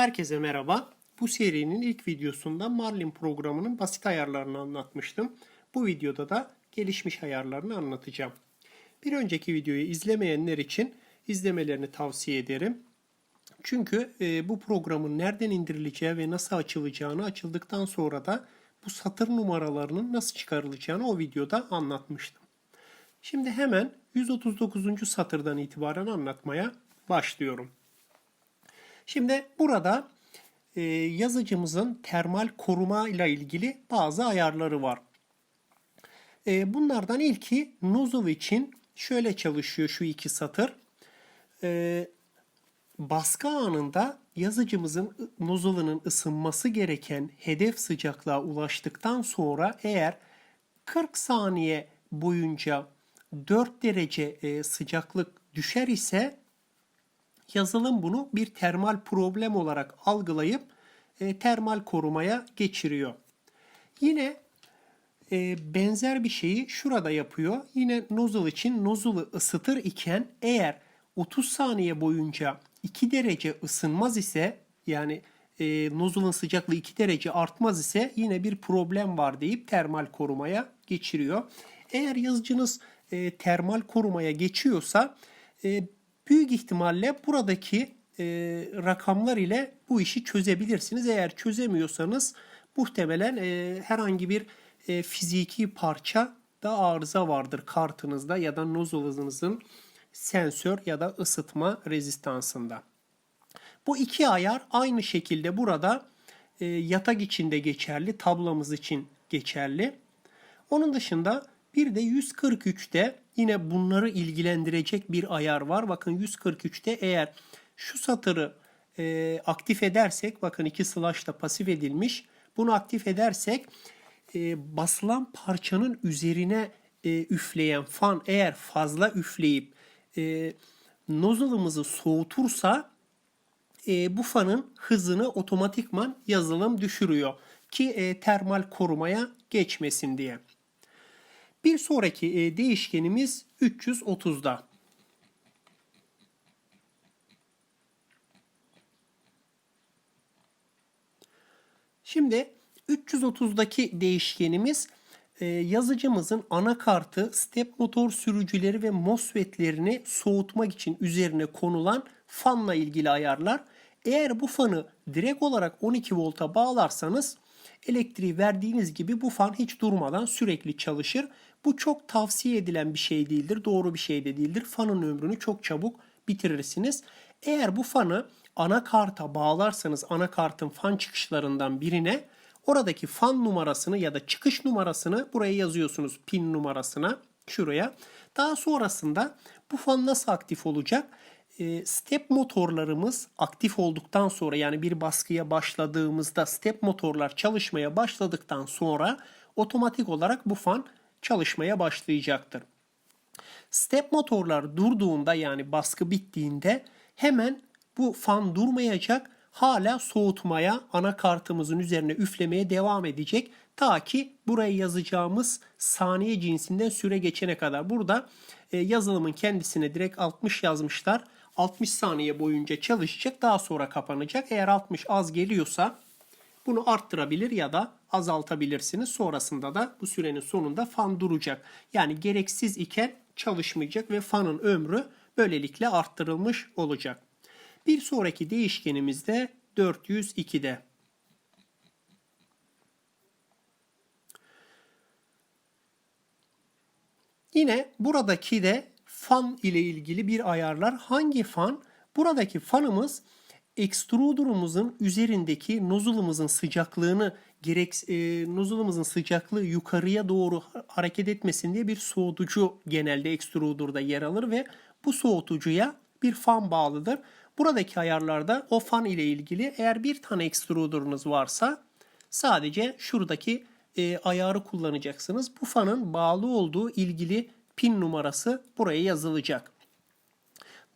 Herkese merhaba. Bu serinin ilk videosunda Marlin programının basit ayarlarını anlatmıştım. Bu videoda da gelişmiş ayarlarını anlatacağım. Bir önceki videoyu izlemeyenler için izlemelerini tavsiye ederim. Çünkü e, bu programın nereden indirileceği ve nasıl açılacağını açıldıktan sonra da bu satır numaralarının nasıl çıkarılacağını o videoda anlatmıştım. Şimdi hemen 139. satırdan itibaren anlatmaya başlıyorum. Şimdi burada e, yazıcımızın termal koruma ile ilgili bazı ayarları var. E, bunlardan ilki nozzle için şöyle çalışıyor şu iki satır. E, baskı anında yazıcımızın nozzle'ının ısınması gereken hedef sıcaklığa ulaştıktan sonra eğer 40 saniye boyunca 4 derece e, sıcaklık düşer ise yazılım bunu bir termal problem olarak algılayıp e, termal korumaya geçiriyor. Yine e, benzer bir şeyi şurada yapıyor. Yine nozzle için nozzle'ı ısıtır iken eğer 30 saniye boyunca 2 derece ısınmaz ise yani e, nozzle'ın sıcaklığı 2 derece artmaz ise yine bir problem var deyip termal korumaya geçiriyor. Eğer yazıcınız e, termal korumaya geçiyorsa e, büyük ihtimalle buradaki e, rakamlar ile bu işi çözebilirsiniz. Eğer çözemiyorsanız muhtemelen e, herhangi bir e, fiziki parça da arıza vardır kartınızda ya da nozzle'ınızın sensör ya da ısıtma rezistansında. Bu iki ayar aynı şekilde burada e, yatak içinde geçerli, tablamız için geçerli. Onun dışında bir de 143'te yine bunları ilgilendirecek bir ayar var. Bakın 143'te eğer şu satırı e, aktif edersek bakın iki slash da pasif edilmiş. Bunu aktif edersek e, basılan parçanın üzerine e, üfleyen fan eğer fazla üfleyip e, nozzle'ımızı soğutursa e, bu fanın hızını otomatikman yazılım düşürüyor ki e, termal korumaya geçmesin diye. Bir sonraki e, değişkenimiz 330'da. Şimdi 330'daki değişkenimiz e, yazıcımızın anakartı, step motor sürücüleri ve MOSFET'lerini soğutmak için üzerine konulan fanla ilgili ayarlar. Eğer bu fanı direkt olarak 12 volta bağlarsanız elektriği verdiğiniz gibi bu fan hiç durmadan sürekli çalışır. Bu çok tavsiye edilen bir şey değildir. Doğru bir şey de değildir. Fanın ömrünü çok çabuk bitirirsiniz. Eğer bu fanı anakarta bağlarsanız anakartın fan çıkışlarından birine oradaki fan numarasını ya da çıkış numarasını buraya yazıyorsunuz pin numarasına şuraya. Daha sonrasında bu fan nasıl aktif olacak? Ee, step motorlarımız aktif olduktan sonra yani bir baskıya başladığımızda step motorlar çalışmaya başladıktan sonra otomatik olarak bu fan çalışmaya başlayacaktır. Step motorlar durduğunda yani baskı bittiğinde hemen bu fan durmayacak. Hala soğutmaya, anakartımızın üzerine üflemeye devam edecek. Ta ki buraya yazacağımız saniye cinsinden süre geçene kadar. Burada e, yazılımın kendisine direkt 60 yazmışlar. 60 saniye boyunca çalışacak. Daha sonra kapanacak. Eğer 60 az geliyorsa bunu arttırabilir ya da azaltabilirsiniz. Sonrasında da bu sürenin sonunda fan duracak. Yani gereksiz iken çalışmayacak ve fanın ömrü böylelikle arttırılmış olacak. Bir sonraki değişkenimiz de 402'de. Yine buradaki de fan ile ilgili bir ayarlar. Hangi fan? Buradaki fanımız extruder'ımızın üzerindeki nozzle'ımızın sıcaklığını gerek e, nozzle'ımızın sıcaklığı yukarıya doğru hareket etmesin diye bir soğutucu genelde extruder'da yer alır ve bu soğutucuya bir fan bağlıdır. Buradaki ayarlarda o fan ile ilgili eğer bir tane extruder'ınız varsa sadece şuradaki e, ayarı kullanacaksınız. Bu fanın bağlı olduğu ilgili pin numarası buraya yazılacak.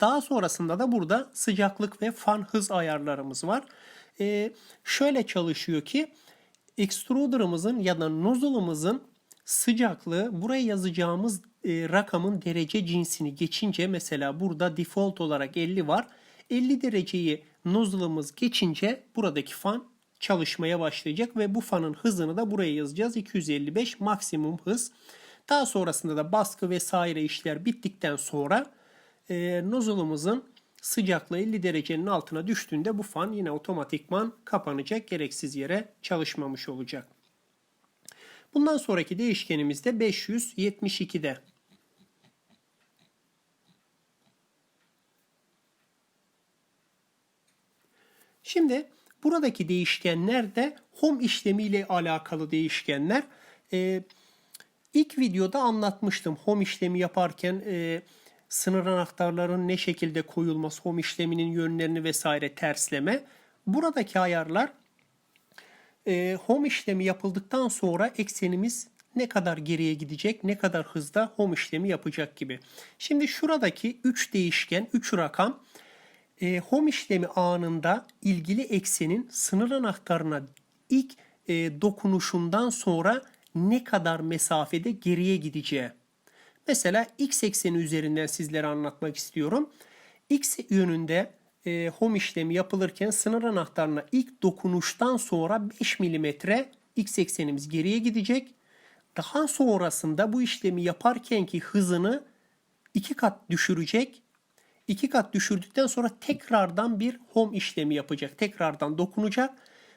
Daha sonrasında da burada sıcaklık ve fan hız ayarlarımız var. Ee, şöyle çalışıyor ki extruder'ımızın ya da nozzle'ımızın sıcaklığı buraya yazacağımız e, rakamın derece cinsini geçince mesela burada default olarak 50 var. 50 dereceyi nozzle'ımız geçince buradaki fan çalışmaya başlayacak ve bu fanın hızını da buraya yazacağız. 255 maksimum hız. Daha sonrasında da baskı vesaire işler bittikten sonra e, nozzle'ımızın sıcaklığı 50 derecenin altına düştüğünde bu fan yine otomatikman kapanacak. Gereksiz yere çalışmamış olacak. Bundan sonraki değişkenimiz de 572'de. Şimdi buradaki değişkenler de home işlemiyle alakalı değişkenler. Ee, ilk videoda anlatmıştım home işlemi yaparken e, sınır anahtarların ne şekilde koyulması, home işleminin yönlerini vesaire tersleme. Buradaki ayarlar e, home işlemi yapıldıktan sonra eksenimiz ne kadar geriye gidecek, ne kadar hızda home işlemi yapacak gibi. Şimdi şuradaki 3 değişken, 3 rakam e, home işlemi anında ilgili eksenin sınır anahtarına ilk e, dokunuşundan sonra ne kadar mesafede geriye gideceği. Mesela x ekseni üzerinden sizlere anlatmak istiyorum. X yönünde e, home işlemi yapılırken sınır anahtarına ilk dokunuştan sonra 5 mm x eksenimiz geriye gidecek. Daha sonrasında bu işlemi yaparkenki hızını iki kat düşürecek. İki kat düşürdükten sonra tekrardan bir home işlemi yapacak. Tekrardan dokunacak.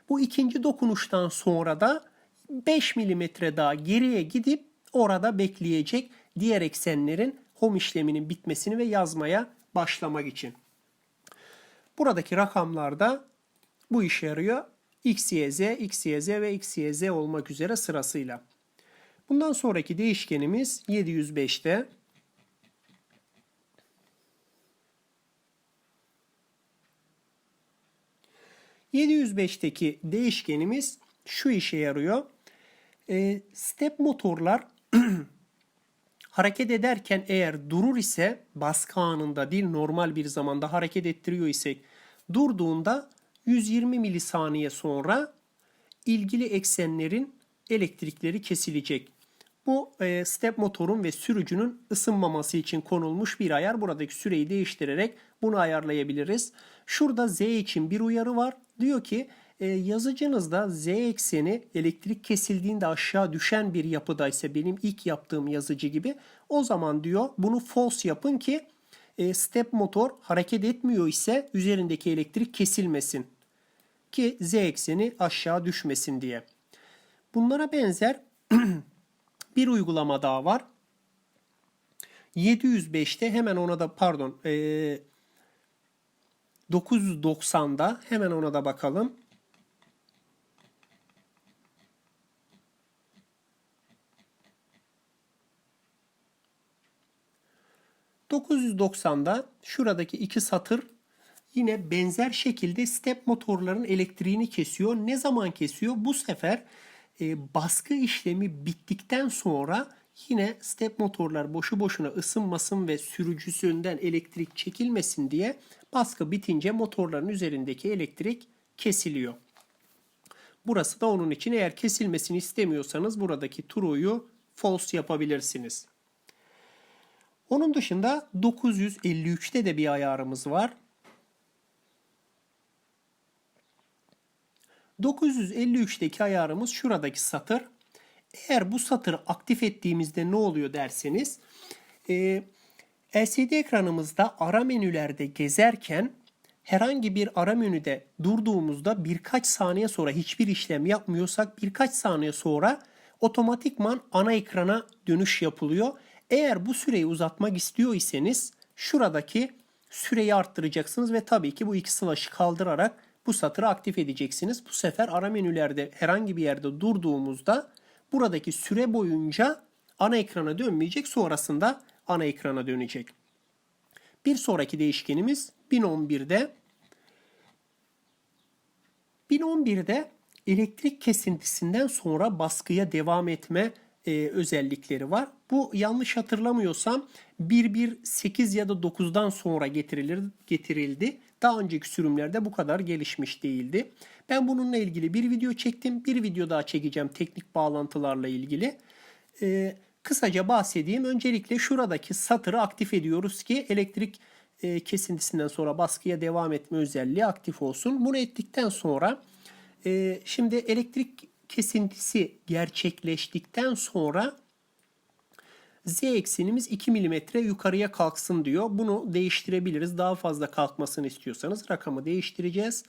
Bu ikinci dokunuştan sonra da 5 mm daha geriye gidip orada bekleyecek diğer eksenlerin home işleminin bitmesini ve yazmaya başlamak için. Buradaki rakamlarda bu işe yarıyor. X, Y, Z, X, Y, Z ve X, Y, Z olmak üzere sırasıyla. Bundan sonraki değişkenimiz 705'te. ...705'teki değişkenimiz şu işe yarıyor. E, step motorlar hareket ederken eğer durur ise baskı anında değil normal bir zamanda hareket ettiriyor isek durduğunda 120 milisaniye sonra ilgili eksenlerin elektrikleri kesilecek. Bu e, step motorun ve sürücünün ısınmaması için konulmuş bir ayar. Buradaki süreyi değiştirerek bunu ayarlayabiliriz. Şurada Z için bir uyarı var. Diyor ki e, yazıcınızda Z ekseni elektrik kesildiğinde aşağı düşen bir yapıdaysa benim ilk yaptığım yazıcı gibi o zaman diyor bunu false yapın ki e, step motor hareket etmiyor ise üzerindeki elektrik kesilmesin ki Z ekseni aşağı düşmesin diye. Bunlara benzer bir uygulama daha var. 705'te hemen ona da pardon e, 990'da hemen ona da bakalım. 990'da şuradaki iki satır yine benzer şekilde step motorların elektriğini kesiyor. Ne zaman kesiyor? Bu sefer e, baskı işlemi bittikten sonra yine step motorlar boşu boşuna ısınmasın ve sürücüsünden elektrik çekilmesin diye baskı bitince motorların üzerindeki elektrik kesiliyor. Burası da onun için eğer kesilmesini istemiyorsanız buradaki true'yu false yapabilirsiniz. Onun dışında 953'te de bir ayarımız var. 953'teki ayarımız şuradaki satır. Eğer bu satırı aktif ettiğimizde ne oluyor derseniz e, LCD ekranımızda ara menülerde gezerken herhangi bir ara menüde durduğumuzda birkaç saniye sonra hiçbir işlem yapmıyorsak birkaç saniye sonra otomatikman ana ekrana dönüş yapılıyor eğer bu süreyi uzatmak istiyor iseniz şuradaki süreyi arttıracaksınız ve tabii ki bu iki slash'ı kaldırarak bu satırı aktif edeceksiniz. Bu sefer ara menülerde herhangi bir yerde durduğumuzda buradaki süre boyunca ana ekrana dönmeyecek. Sonrasında ana ekrana dönecek. Bir sonraki değişkenimiz 1011'de 1011'de elektrik kesintisinden sonra baskıya devam etme e, özellikleri var. Bu yanlış hatırlamıyorsam 1.1.8 ya da 9'dan sonra getirilir, getirildi. Daha önceki sürümlerde bu kadar gelişmiş değildi. Ben bununla ilgili bir video çektim. Bir video daha çekeceğim teknik bağlantılarla ilgili. Ee, kısaca bahsedeyim. Öncelikle şuradaki satırı aktif ediyoruz ki elektrik e, kesintisinden sonra baskıya devam etme özelliği aktif olsun. Bunu ettikten sonra e, şimdi elektrik kesintisi gerçekleştikten sonra Z eksenimiz 2 mm yukarıya kalksın diyor. Bunu değiştirebiliriz. Daha fazla kalkmasını istiyorsanız rakamı değiştireceğiz.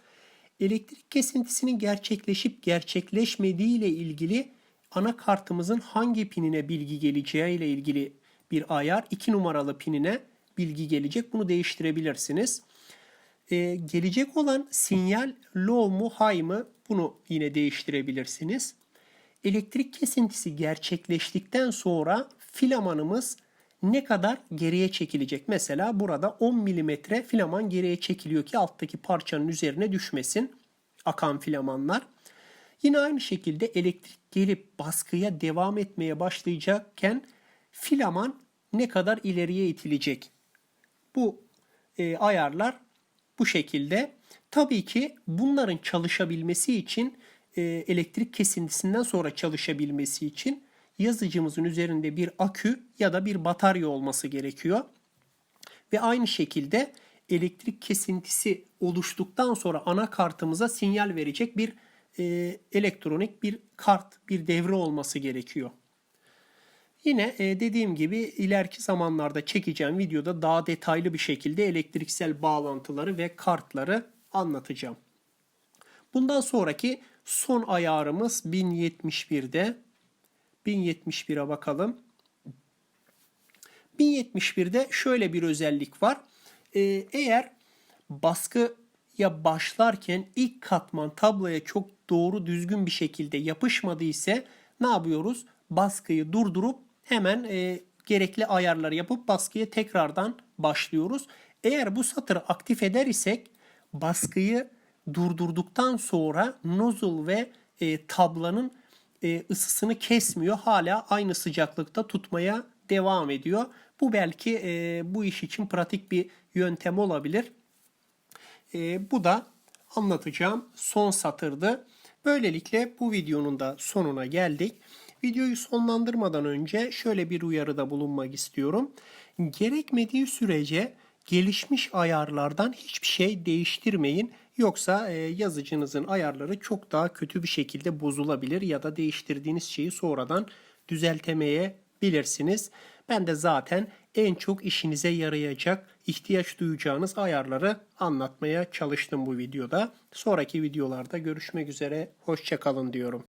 Elektrik kesintisinin gerçekleşip gerçekleşmediği ile ilgili anakartımızın hangi pinine bilgi geleceği ile ilgili bir ayar. 2 numaralı pinine bilgi gelecek. Bunu değiştirebilirsiniz. Ee, gelecek olan sinyal low mu high mı bunu yine değiştirebilirsiniz. Elektrik kesintisi gerçekleştikten sonra filamanımız ne kadar geriye çekilecek? Mesela burada 10 mm filaman geriye çekiliyor ki alttaki parçanın üzerine düşmesin akan filamanlar. Yine aynı şekilde elektrik gelip baskıya devam etmeye başlayacakken filaman ne kadar ileriye itilecek? Bu e, ayarlar bu şekilde. Tabii ki bunların çalışabilmesi için e, elektrik kesintisinden sonra çalışabilmesi için yazıcımızın üzerinde bir akü ya da bir batarya olması gerekiyor. Ve aynı şekilde elektrik kesintisi oluştuktan sonra anakartımıza sinyal verecek bir e, elektronik bir kart, bir devre olması gerekiyor. Yine e, dediğim gibi ileriki zamanlarda çekeceğim videoda daha detaylı bir şekilde elektriksel bağlantıları ve kartları anlatacağım. Bundan sonraki son ayarımız 1071'de. 1071'e bakalım. 1071'de şöyle bir özellik var. Ee, eğer baskıya başlarken ilk katman tabloya çok doğru düzgün bir şekilde yapışmadı ise ne yapıyoruz? Baskıyı durdurup hemen e, gerekli ayarları yapıp baskıya tekrardan başlıyoruz. Eğer bu satırı aktif eder isek baskıyı durdurduktan sonra nozzle ve e, tablanın e, ısısını kesmiyor. Hala aynı sıcaklıkta tutmaya devam ediyor. Bu belki e, bu iş için pratik bir yöntem olabilir. E, bu da anlatacağım son satırdı. Böylelikle bu videonun da sonuna geldik. Videoyu sonlandırmadan önce şöyle bir uyarıda bulunmak istiyorum. Gerekmediği sürece gelişmiş ayarlardan hiçbir şey değiştirmeyin. Yoksa e, yazıcınızın ayarları çok daha kötü bir şekilde bozulabilir ya da değiştirdiğiniz şeyi sonradan düzeltemeyebilirsiniz. Ben de zaten en çok işinize yarayacak, ihtiyaç duyacağınız ayarları anlatmaya çalıştım bu videoda. Sonraki videolarda görüşmek üzere, hoşçakalın diyorum.